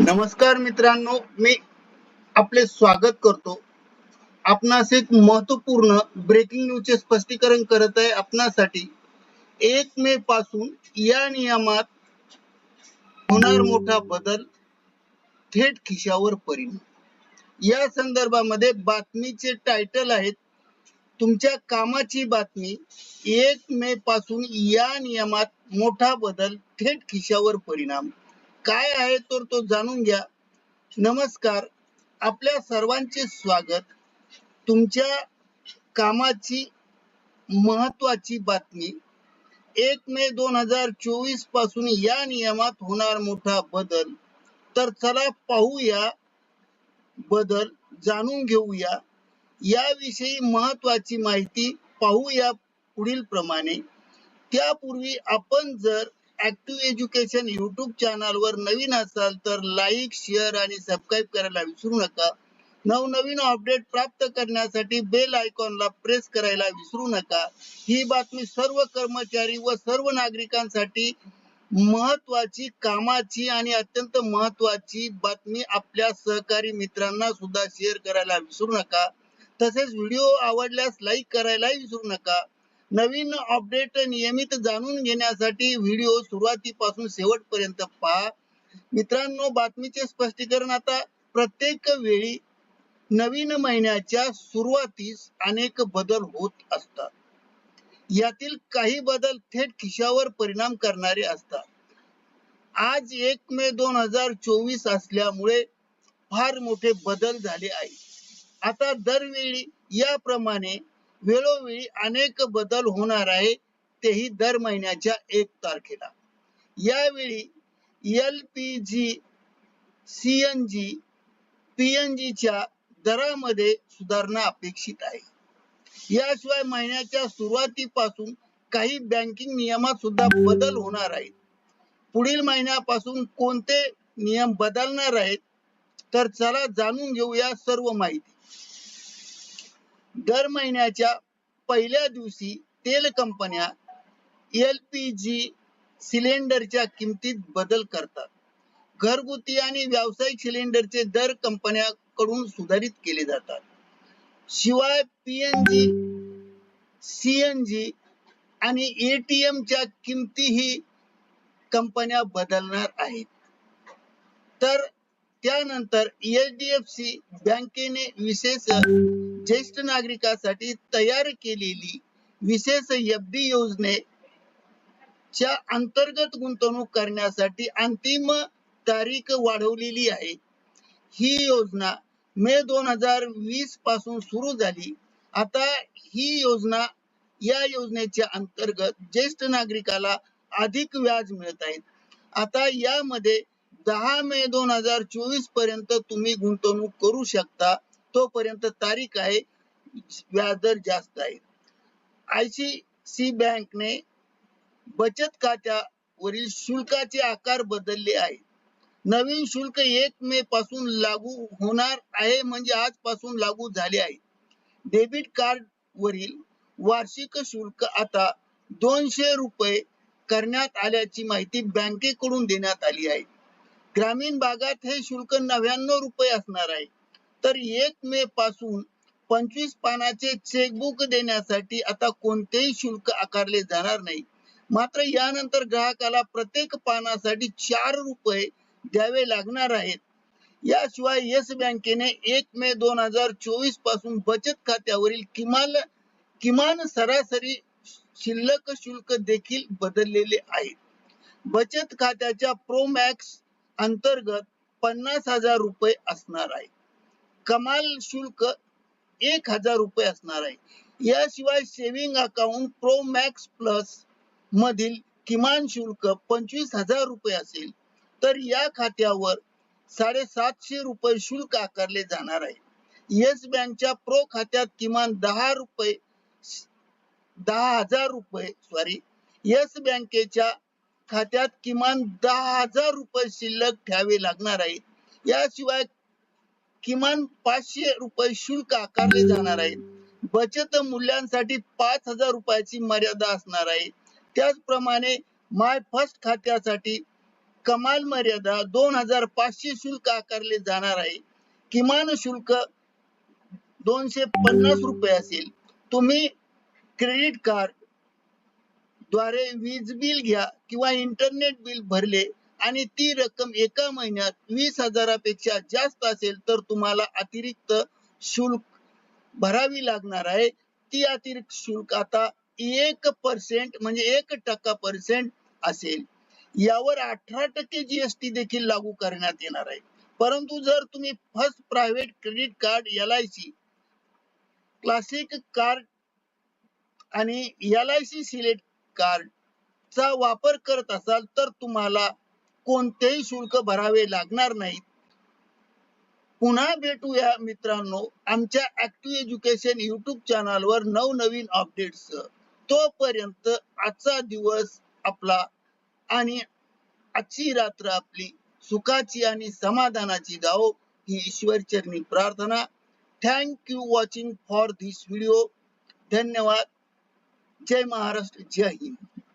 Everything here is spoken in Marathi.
नमस्कार मित्रांनो मी आपले स्वागत करतो. आपणास एक महत्त्वपूर्ण ब्रेकिंग न्यूजचे स्पष्टीकरण करत आहे आपणासाठी. एक मे पासून या नियमात होणार मोठा बदल थेट खिशावर परिणाम. या संदर्भामध्ये बातमीचे टायटल आहेत तुमच्या कामाची बातमी. एक मे पासून या नियमात मोठा बदल थेट खिशावर परिणाम. काय आहे तर तो जाणून घ्या. नमस्कार. आपल्या सर्वांचे स्वागत. तुमच्या कामाची महत्वाची बातमी. एक मे दोन हजार चोवीसपासून या नियमात होणार मोठा बदल. तर चला पाहूया. बदल जाणून घेऊया. याविषयी महत्वाची माहिती पाहूया पुढील प्रमाणे त्यापूर्वी आपण जर ऍक्टिव्ह एज्युकेशन युट्यूब चॅनलवर नवीन असाल तर लाईक शेअर आणि सबस्क्राईब करायला विसरू नका. नवनवीन अपडेट प्राप्त करण्यासाठी बेल आयकॉनला प्रेस करायला विसरू नका. ही बातमी सर्व कर्मचारी व सर्व नागरिकांसाठी महत्वाची कामाची आणि अत्यंत महत्वाची बातमी आपल्या सहकारी मित्रांना सुद्धा शेअर करायला विसरू नका. तसेच व्हिडिओ आवडल्यास लाईक करायलाही विसरू नका. नवीन अपडेट नियमित जाणून घेण्यासाठी व्हिडिओ सुरुवातीपासून शेवटपर्यंत पहा. मित्रांनो बातमीचे स्पष्टीकरण आता प्रत्येक वेळी नवीन महिन्याच्या सुरुवातीस अनेक बदल होत असतात. यातील काही बदल थेट खिशावर परिणाम करणारे असतात. आज एक मे दोन हजार चोवीस असल्यामुळे फार मोठे बदल झाले आहे आता दरवेळी याप्रमाणे वेळोवेळी अनेक बदल होणार आहे तेही दर महिन्याच्या एक तारखेला. यावेळी L P G C N G P N जीच्या दरामध्ये सुधारणा अपेक्षित आहे. याशिवाय महिन्याच्या सुरुवातीपासून काही बँकिंग नियमात सुद्धा बदल होणार आहेत. पुढील महिन्यापासून कोणते नियम बदलणार आहेत तर चला जाणून घेऊया सर्व माहिती. दर महिन्याच्या पहिल्या दिवशी तेल कंपन्या एल पी जी सिलेंडरच्या किमतीत बदल करतात. घरगुती आणि व्यावसायिक सिलेंडरचे दर कंपन्याकडून सुधारित केले जातात. शिवाय पीएनजी सीएनजी आणि एटीएम च्या किमतीही कंपन्या बदलणार आहेत. तर त्यानंतर एच डी एफ सी बँकेने विशेष ज्येष्ठ नागरिकांसाठी तयार केलेली विशेष एफडी योजनेच्या अंतर्गत गुंतवणूक करण्यासाठी अंतिम तारीख वाढवलेली आहे. ही योजना मे दोन हजार वीसपासून सुरू झाली. आता ही योजना या योजनेच्या अंतर्गत ज्येष्ठ नागरिकाला अधिक व्याज मिळत आहेत आता यामध्ये दहा मे दोन हजार चोवीसपर्यंत तुम्ही गुंतवणूक करू शकता. तोपर्यंत तारीख आहे व्याजदर जास्त आहे. आयसीसी बँकने बचत खात्यावरील शुल्काचे आकार बदलले आहे. नवीन शुल्क एक मे पासून लागू होणार आहे म्हणजे आजपासून लागू झाले आहे. डेबिट कार्ड वरील वार्षिक शुल्क आता दोनशे रुपये करण्यात आल्याची माहिती बँकेकडून देण्यात आली आहे. ग्रामीण भागात हे शुल्क नव्याण्णव रुपये असणार आहे. तर एक मे पासून पंचवीस पानाचे चेकबुक देण्यासाठी आता कोणतेही शुल्क आकारले जाणार नाही. मात्र यानंतर ग्राहकाला प्रत्येक पानासाठी चार रुपये द्यावे लागणार आहेत. याशिवाय येस बँकेने एक मे दोन हजार चोवीसपासून बचत खात्यावरील किमान किमान सरासरी शिल्लक शुल्क देखील बदललेले आहे बचत खात्याच्या प्रो मॅक्स अंतर्गत पन्नास हजार रुपये असणार आहे कमाल शुल्क एक हजार रुपये असणार आहे. याशिवाय saving account pro max plus मधील किमान शुल्क पंचवीस हजार रुपये असेल तर या खात्यावर साडेसातशे रुपये शुल्क आकारले जाणार आहे. येस बँकच्या प्रो खात्यात किमान दहा रुपये दहा हजार रुपये सॉरी येस बँकेच्या खात्यात किमान दहा हजार रुपये शिल्लक ठेवावे लागणार आहे. याशिवाय किमान पाचशे रुपये शुल्क आकारले जाणार आहे. बचत मूल्यांसाठी पाच हजार रुपयाची मर्यादा असणार आहे. त्याचप्रमाणे माय फर्स्ट खात्यासाठी कमाल मर्यादा दोन हजार पाचशे शुल्क आकारले जाणार आहे. किमान शुल्क दोनशे पन्नास रुपये असेल. तुम्ही क्रेडिट कार्डद्वारे वीज बिल घ्या किंवा इंटरनेट बिल भरले आणि ती रक्कम एका महिन्यात वीस हजारापेक्षा जास्त असेल तर तुम्हाला अतिरिक्त शुल्क भरावी लागणार आहे. ती अतिरिक्त शुल्क आता एक पर्सेंट म्हणजे एक टक्का पर्सेंट असेल. यावर अठरा टक्के जीएसटी देखील लागू करण्यात येणार आहे. परंतु जर तुम्ही first private credit card L I C classic card आणि L I C select card चा वापर करत असाल तर तुम्हाला कोणतेही शुल्क भरावे लागणार नाहीत. पुन्हा भेटूया मित्रांनो आमच्या ऍक्टिव्ह एज्युकेशन युट्यूब चॅनलवर नवनवीन अपडेट्स तोपर्यंत आजचा दिवस आपला आणि आजची रात्र आपली सुखाची आणि समाधानाची जाओ ही ईश्वर चरणी प्रार्थना. Thank you watching for this video धन्यवाद. जय महाराष्ट्र. जय हिंद.